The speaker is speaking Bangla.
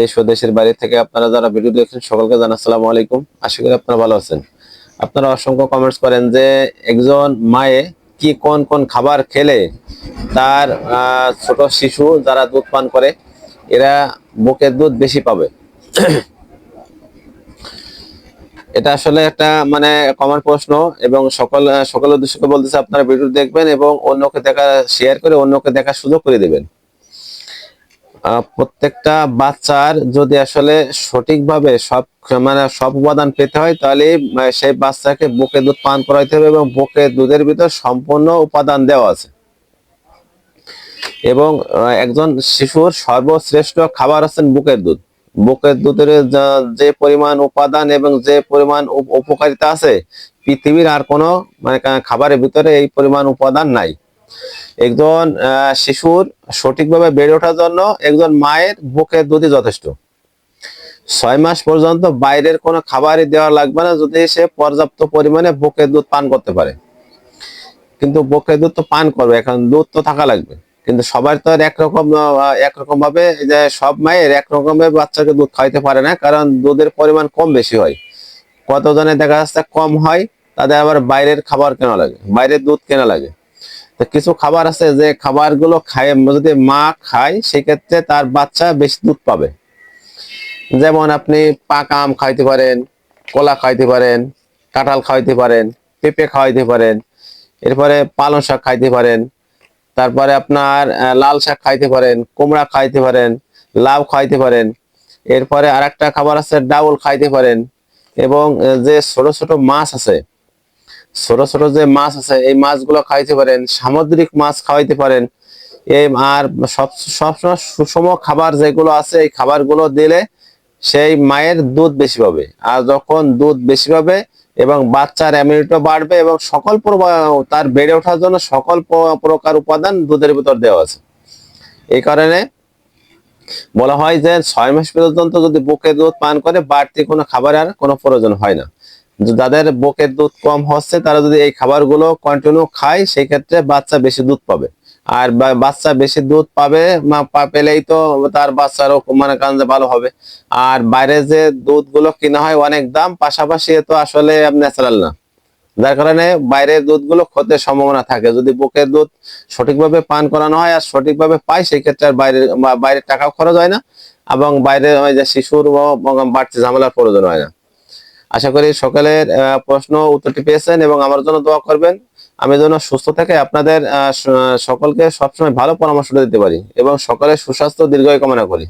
দেশ ও দেশের বাইরে থেকে আপনারা যারা ভিডিও দেখছেন, সকলকে জানা আসসালামু আলাইকুম। আশা করি আপনারা ভালো আছেন। আপনারা অসংখ্য কমেন্টস করেন যে একজন মায়ে কি কোন কোন খাবার খেলে তার ছোট শিশু যারা দুধ পান করে, এরা বুকের দুধ বেশি পাবে। এটা আসলে একটা মানে কমন প্রশ্ন এবং সকল সকল উদ্দেশ্যকে বলতেছে, আপনারা ভিডিও দেখবেন এবং অন্যকে দেখা শেয়ার করে অন্যকে দেখার সুযোগ করে দিবেন। প্রত্যেকটা বাচ্চার যদি আসলে সঠিকভাবে সব মানে সব উপাদান পেতে হয়, তাহলে সেই বাচ্চাকে বুকে দুধ পান করাইতে হবে এবং বুকে দুধের ভিতর সম্পূর্ণ উপাদান দেওয়া আছে। এবং একজন শিশুর সর্বশ্রেষ্ঠ খাবার হচ্ছেন বুকের দুধ। বুকের দুধের যে পরিমাণ উপাদান এবং যে পরিমাণ উপ- উপকারিতা আছে, পৃথিবীর আর কোনো মানে খাবারের ভিতরে এই পরিমাণ উপাদান নাই। একজন শিশুর সঠিকভাবে বেড়ে ওঠার জন্য একজন মায়ের বুকের দুধই যথেষ্ট। ছয় মাস পর্যন্ত বাইরের কোনো খাবারই দেওয়া লাগবে না যদি সে পর্যাপ্ত পরিমাণে বুকের দুধ পান করতে পারে। কিন্তু বুকের দুধ তো পান করবে, এখন দুধ তো থাকা লাগবে। কিন্তু সবার তো আর একরকম একরকম ভাবে যে সব মায়ের একরকম বাচ্চাকে দুধ খাইতে পারে না, কারণ দুধের পরিমাণ কম বেশি হয়। কতজনে দেখা যাচ্ছে কম হয়, তাদের আবার বাইরের খাবার কেনা লাগে, বাইরের দুধ কেনা লাগে। তো কিছু খাবার আছে যে খাবারগুলো খায়, যদি মা খায়, সেক্ষেত্রে তার বাচ্চা বেশি দুধ পাবে। যেমন আপনি পাকা আম খাইতে পারেন, কলা খাইতে পারেন, কাঁঠাল খাইতে পারেন, পেঁপে খাওয়াইতে পারেন, এরপরে পালং শাক খাইতে পারেন, তারপরে আপনার লাল শাক খাইতে পারেন, কুমড়া খাইতে পারেন, লাউ খাইতে পারেন, এরপরে আরেকটা খাবার আছে, ডাউল খাইতে পারেন, এবং যে ছোট ছোট মাছ আছে ছোট ছোট যে মাছ আছে, এই মাছগুলো খাইতে পারেন, সামুদ্রিক মাছ খাওয়াইতে পারেন। এই আর সব সবসময় সুষম খাবার যেগুলো আছে, এই খাবারগুলো দিলে সেই মায়ের দুধ বেশি পাবে। আর যখন দুধ বেশি পাবে এবং বাচ্চার ইমিউনিটি বাড়বে এবং সকল তার বেড়ে ওঠার জন্য সকল প্রকার উপাদান দুধের ভিতর দেওয়া আছে। এই কারণে বলা হয় যে ছয় মাস পর্যন্ত যদি বুকের দুধ পান করে, বাড়তি কোনো খাবার আর কোনো প্রয়োজন হয় না। যাদের বুকের দুধ কম হচ্ছে, তারা যদি এই খাবারগুলো কন্টিনিউ খায় সেই ক্ষেত্রে বাচ্চা বেশি দুধ পাবে। আর বাচ্চা বেশি দুধ পাবে পেলেই তো তার বাচ্চারও মানে কাজে ভালো হবে। আর বাইরে যে দুধগুলো কিনা হয় অনেক দাম, পাশাপাশি তো আসলে ন্যাচারাল না। যার কারণে বাইরের দুধগুলো ক্ষতির সম্ভাবনা থাকে। যদি বুকের দুধ সঠিকভাবে পান করানো হয় আর সঠিকভাবে পায় সেই ক্ষেত্রে আর বাইরের বাইরের টাকাও খরচ হয় না এবং বাইরে শিশুর বাড়তি ঝামেলার প্রয়োজন হয় না। আশা করি সকালের প্রশ্ন উত্তরটি পেয়েছেন এবং আমার জন্য দোয়া করবেন। আমি যেন সুস্থ থেকে আপনাদের সকলকে সবসময় ভালো পরামর্শ দিতে পারি এবং সকলের সুস্বাস্থ্য দীর্ঘায় কামনা করি।